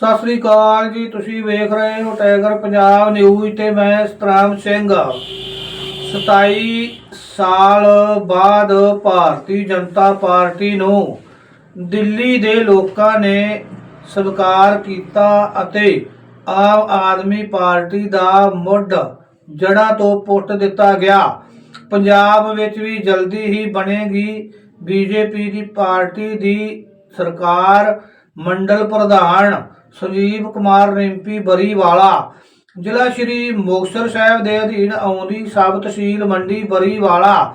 ਸਤਿ ਸ੍ਰੀ ਅਕਾਲ ਜੀ, ਤੁਸੀਂ ਵੇਖ ਰਹੇ ਹੋ ਟਾਈਗਰ ਪੰਜਾਬ ਨਿਊਜ਼ ਤੇ ਮੈਂ ਸਤਰਾਮ ਸਿੰਘ। 27 ਸਾਲ ਬਾਅਦ ਭਾਰਤੀ ਜਨਤਾ ਪਾਰਟੀ ਨੂੰ ਦਿੱਲੀ ਦੇ ਲੋਕਾਂ ਨੇ ਸਵੀਕਾਰ ਕੀਤਾ ਅਤੇ ਆਮ ਆਦਮੀ ਪਾਰਟੀ ਦਾ ਮੁੱਢ ਜੜ੍ਹਾਂ ਤੋਂ ਪੁੱਟ ਦਿੱਤਾ ਗਿਆ। ਪੰਜਾਬ ਵਿੱਚ ਵੀ ਜਲਦੀ ਹੀ ਬਣੇਗੀ ਬੀਜੇਪੀ ਦੀ ਪਾਰਟੀ ਦੀ ਸਰਕਾਰ। ਮੰਡਲ ਪ੍ਰਧਾਨ ਸੰਜੀਵ ਕੁਮਾਰ ਰਿੰਪੀ ਬਰੀਵਾਲਾ। ਜ਼ਿਲ੍ਹਾ ਸ਼੍ਰੀ ਮੁਕਤਸਰ ਸਾਹਿਬ ਦੇ ਅਧੀਨ ਆਉਂਦੀ ਸਬ ਤਹਿਸੀਲ ਮੰਡੀ ਬਰੀਵਾਲਾ।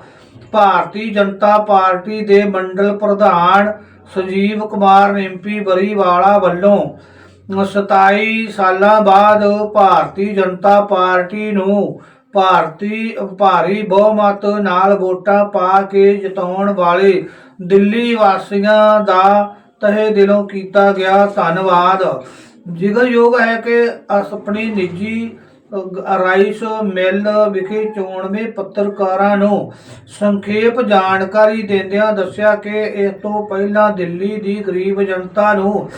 ਭਾਰਤੀ ਜਨਤਾ ਪਾਰਟੀ ਦੇ ਮੰਡਲ ਪ੍ਰਧਾਨ ਸੰਜੀਵ ਕੁਮਾਰ ਰਿੰਪੀ ਬਰੀਵਾਲਾ ਵੱਲੋਂ 27 ਸਾਲਾਂ ਬਾਅਦ ਭਾਰਤੀ ਜਨਤਾ ਪਾਰਟੀ ਨੂੰ ਭਾਰਤੀ ਭਾਰੀ ਬਹੁਮਤ ਨਾਲ ਵੋਟਾਂ ਪਾ ਕੇ ਜਿਤਾਉਣ ਵਾਲੇ ਦਿੱਲੀ ਵਾਸੀਆਂ ਦਾ ਤਹੇ ਦਿਲੋਂ ਕੀਤਾ ਗਿਆ ਧੰਨਵਾਦ। ਜ਼ਿਕਰਯੋਗ ਹੈ ਕਿ ਅਸ ਆਪਣੀ ਨਿੱਜੀ ਰਾਈਸ ਮਿਲ ਵਿਖੇ ਚੋਣਵੇਂ ਪੱਤਰਕਾਰਾਂ ਨੂੰ ਸੰਖੇਪ ਜਾਣਕਾਰੀ ਦਿੰਦਿਆਂ ਦੱਸਿਆ ਕਿ ਇਸ ਤੋਂ ਪਹਿਲਾਂ ਦਿੱਲੀ ਦੀ ਗਰੀਬ ਜਨਤਾ ਨੂੰ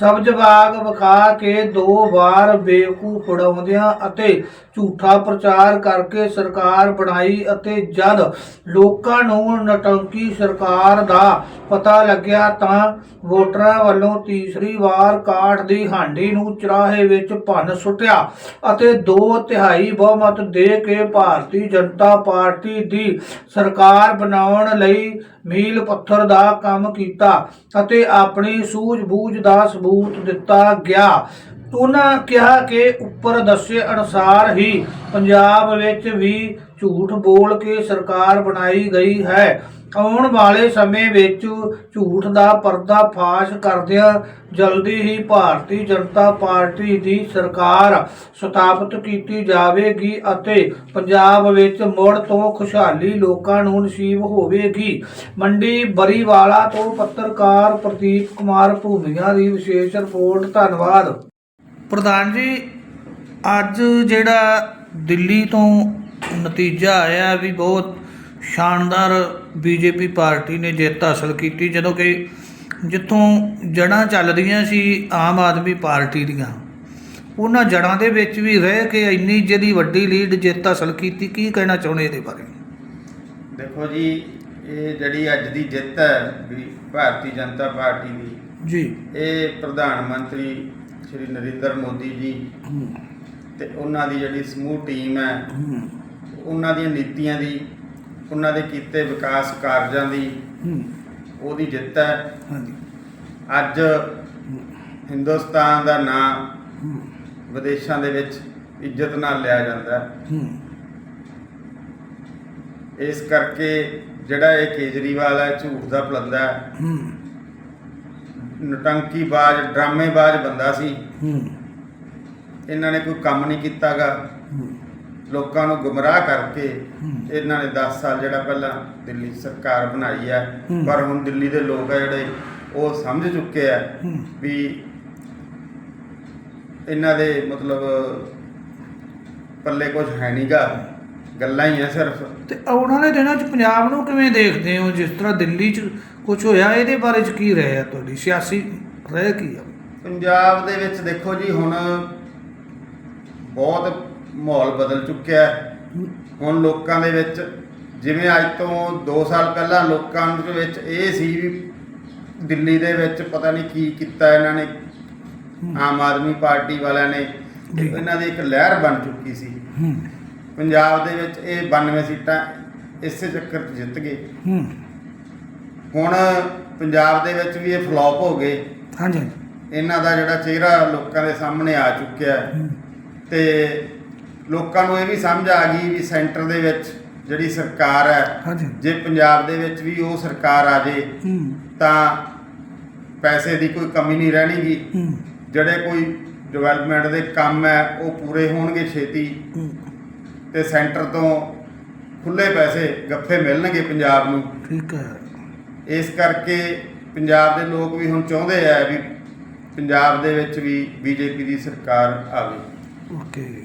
ਸਬਜ਼ ਬਾਗ ਵਿਖਾ ਕੇ ਦੋ ਵਾਰ ਬੇਵਕੂਫ ਫੜਾਉਂਦਿਆਂ ਅਤੇ ਝੂਠਾ ਪ੍ਰਚਾਰ ਕਰਕੇ ਸਰਕਾਰ ਬਣਾਈ ਅਤੇ ਜਦ ਲੋਕਾਂ ਨੂੰ ਨਟੰਕੀ ਸਰਕਾਰ ਦਾ ਪਤਾ ਲੱਗਿਆ ਤਾਂ ਵੋਟਰਾਂ ਵੱਲੋਂ ਤੀਸਰੀ ਵਾਰ ਕਾਠ ਦੀ ਹਾਂਡੀ ਨੂੰ ਚਰਾਹੇ ਵਿੱਚ ਭੰਨ ਸੁੱਟਿਆ ਅਤੇ ਦੋ ਤਿਹਾਈ ਬਹੁਮਤ ਦੇ ਕੇ ਭਾਰਤੀ ਜਨਤਾ ਪਾਰਟੀ ਦੀ ਸਰਕਾਰ ਬਣਾਉਣ ਲਈ ਮੀਲ ਪੱਥਰ ਦਾ ਕੰਮ ਕੀਤਾ ਅਤੇ ਆਪਣੀ ਸੂਝ-ਬੂਝ ਦਾ ਸਬੂਤ ਦਿੱਤਾ ਗਿਆ। ਉਹਨਾਂ ਕਿਹਾ ਕਿ ਉੱਪਰ ਦੱਸੇ ਅਨੁਸਾਰ ਹੀ ਪੰਜਾਬ ਵਿੱਚ ਵੀ ਝੂਠ ਬੋਲ ਕੇ ਸਰਕਾਰ ਬਣਾਈ ਗਈ ਹੈ। ਆਉਣ ਵਾਲੇ ਸਮੇਂ ਵਿੱਚ ਝੂਠ ਦਾ ਪਰਦਾ ਫਾਸ਼ ਕਰਦਿਆਂ ਜਲਦੀ ਹੀ ਭਾਰਤੀ ਜਨਤਾ ਪਾਰਟੀ ਦੀ ਸਰਕਾਰ ਸਥਾਪਿਤ ਕੀਤੀ ਜਾਵੇਗੀ ਅਤੇ ਪੰਜਾਬ ਵਿੱਚ ਮੁੜ ਤੋਂ ਖੁਸ਼ਹਾਲੀ ਲੋਕਾਂ ਨੂੰ ਨਸੀਬ ਹੋਵੇਗੀ। ਮੰਡੀ ਬਰੀਵਾਲਾ ਤੋਂ ਪੱਤਰਕਾਰ ਪ੍ਰਦੀਪ ਕੁਮਾਰ ਭੂਮੀਆਂ ਦੀ ਵਿਸ਼ੇਸ਼ ਰਿਪੋਰਟ, ਧੰਨਵਾਦ। ਪ੍ਰਧਾਨ ਜੀ ਅੱਜ ਜਿਹੜਾ ਦਿੱਲੀ ਤੋਂ ਨਤੀਜਾ ਆਇਆ ਵੀ ਬਹੁਤ ਸ਼ਾਨਦਾਰ ਬੀਜੇਪੀ ਪਾਰਟੀ ਨੇ ਜਿੱਤ ਹਾਸਲ ਕੀਤੀ ਜਦੋਂ ਕਿ ਜਿੱਥੋਂ ਜੜਾਂ ਚੱਲਦੀਆਂ ਸੀ ਆਮ ਆਦਮੀ ਪਾਰਟੀ ਦੀਆਂ ਉਹਨਾਂ ਜੜਾਂ ਦੇ ਵਿੱਚ ਵੀ ਰਹਿ ਕੇ ਇੰਨੀ ਜਿਹੜੀ ਵੱਡੀ ਲੀਡ ਜਿੱਤ ਹਾਸਲ ਕੀਤੀ ਕੀ ਕਹਿਣਾ ਚਾਹੁੰਦੇ ਇਹਦੇ ਬਾਰੇ? ਦੇਖੋ ਜੀ ਇਹ ਜਿਹੜੀ ਅੱਜ ਦੀ ਜਿੱਤ ਹੈ ਵੀ ਭਾਰਤੀ ਜਨਤਾ ਪਾਰਟੀ ਦੀ ਜੀ। ਇਹ ਪ੍ਰਧਾਨ ਮੰਤਰੀ ਸ਼੍ਰੀ ਨਰਿੰਦਰ ਮੋਦੀ ਜੀ ਤੇ ਉਹਨਾਂ ਦੀ ਜਿਹੜੀ ਸਮੂਹ ਟੀਮ ਹੈ ਉਹਨਾਂ ਦੀਆਂ ਨੀਤੀਆਂ ਦੀ ਉਹਨਾਂ ਦੇ ਕੀਤੇ ਵਿਕਾਸ ਕਾਰਜਾਂ ਦੀ ਉਹਦੀ ਜਿੱਤ ਹੈ। ਅੱਜ ਹਿੰਦੁਸਤਾਨ ਦਾ ਨਾਮ ਵਿਦੇਸ਼ਾਂ ਦੇ ਵਿੱਚ ਇੱਜ਼ਤ ਨਾਲ ਲਿਆ ਜਾਂਦਾ ਹੈ। ਇਸ ਕਰਕੇ ਜਿਹੜਾ ਇਹ ਕੇਜਰੀਵਾਲ ਹੈ ਝੂਠ ਦਾ ਪਲੰਦਾ ਹੂੰ। ਨਟੰਕੀਬਾਜ਼ ਡਰਾਮੇਬਾਜ਼ ਬੰਦਾ ਸੀ ਹੂੰ ਇਹਨਾਂ ਨੇ ਕੋਈ ਕੰਮ ਨਹੀਂ ਕੀਤਾਗਾ ਲੋਕਾਂ ਨੂੰ ਗੁੰਮਰਾਹ ਕਰਕੇ। ਇਹਨਾਂ ਨੇ 10 ਸਾਲ ਜਿਹੜਾ ਪਹਿਲਾਂ ਦਿੱਲੀ ਸਰਕਾਰ ਬਣਾਈ ਹੈ। ਪਰ ਹੁਣ ਦਿੱਲੀ ਦੇ ਲੋਕ ਆ ਜਿਹੜੇ ਉਹ ਸਮਝ ਚੁੱਕੇ ਆ। ਵੀ ਇਹਨਾਂ ਦੇ ਮਤਲਬ ਪੱਲੇ ਕੁਝ ਹੈ ਨਹੀਂਗਾ ਗੱਲਾਂ ਹੀ ਆ ਸਿਰਫ। ਤੇ ਆਉਣ ਵਾਲੇ ਦਿਨਾਂ 'ਚ ਪੰਜਾਬ ਨੂੰ ਕਿਵੇਂ ਦੇਖਦੇ ਹੋ? ਜਿਸ ਤਰ੍ਹਾਂ ਦਿੱਲੀ 'ਚ ਕੁਝ ਹੋਇਆ ਇਹਦੇ ਬਾਰੇ 'ਚ ਕੀ ਰਹਿ ਆ ਤੁਹਾਡੀ? ਸਿਆਸੀ ਰਹਿ ਕੀ ਆ? ਪੰਜਾਬ ਦੇ ਵਿੱਚ ਦੇਖੋ ਜੀ ਹੁਣ ਬਹੁਤ ਮਾਹੌਲ ਬਦਲ ਚੁੱਕਿਆ ਹੈ। ਹੁਣ ਲੋਕਾਂ ਦੇ ਵਿੱਚ ਜਿਵੇਂ ਅੱਜ ਤੋਂ 2 ਸਾਲ ਪਹਿਲਾਂ ਲੋਕਾਂ ਦੇ ਵਿੱਚ ਇਹ ਸੀ ਵੀ ਦਿੱਲੀ ਦੇ ਵਿੱਚ ਪਤਾ ਨਹੀਂ ਕੀ ਕੀਤਾ ਇਹਨਾਂ ਨੇ। ਆਮ ਆਦਮੀ ਪਾਰਟੀ ਵਾਲਿਆਂ ਨੇ। ਇਹਨਾਂ ਦੀ ਇੱਕ ਲਹਿਰ ਬਣ ਚੁੱਕੀ ਸੀ। ਪੰਜਾਬ ਦੇ ਵਿੱਚ ਇਹ 92 ਸੀਟਾਂ ਇਸੇ ਚੱਕਰ 'ਚ ਜਿੱਤ ਗਏ। ਹੂੰ। ਹੁਣ ਪੰਜਾਬ ਦੇ ਵਿੱਚ ਵੀ ਇਹ ਫਲॉप ਹੋ ਗਏ। ਹਾਂਜੀ ਹਾਂਜੀ। ਇਹਨਾਂ ਦਾ ਜਿਹੜਾ ਚਿਹਰਾ ਲੋਕਾਂ ਦੇ ਸਾਹਮਣੇ ਆ ਚੁੱਕਿਆ। ਹੈ। ਤੇ ਲੋਕਾਂ ਨੂੰ ਇਹ ਵੀ ਸਮਝ ਆ ਗਈ ਵੀ ਸੈਂਟਰ ਦੇ ਵਿੱਚ ਜਿਹੜੀ ਸਰਕਾਰ ਹੈ ਹਾਂਜੀ। ਜੇ ਪੰਜਾਬ ਦੇ ਵਿੱਚ ਵੀ ਉਹ ਸਰਕਾਰ ਆ ਜੇ ਹੂੰ। ਤਾਂ ਪੈਸੇ ਦੀ ਕੋਈ ਕਮੀ ਨਹੀਂ ਰਹਿਣੀਗੀ। ਹੂੰ। ਜਿਹੜੇ ਕੋਈ ਡਿਵੈਲਪਮੈਂਟ ਦੇ ਕੰਮ ਹੈ ਉਹ ਪੂਰੇ ਹੋਣਗੇ ਛੇਤੀ। ਹੂੰ। ਤੇ ਸੈਂਟਰ ਤੋਂ ਖੁੱਲੇ ਪੈਸੇ ਗੱਫੇ ਮਿਲਣਗੇ ਪੰਜਾਬ ਨੂੰ। ਠੀਕ ਹੈ। ਇਸ ਕਰਕੇ ਪੰਜਾਬ ਦੇ ਲੋਕ ਵੀ ਹੁਣ ਚਾਹੁੰਦੇ ਆ ਵੀ ਪੰਜਾਬ ਦੇ ਵਿੱਚ ਵੀ ਬੀਜੇਪੀ ਦੀ ਸਰਕਾਰ ਆਵੇ। ਓਕੇ।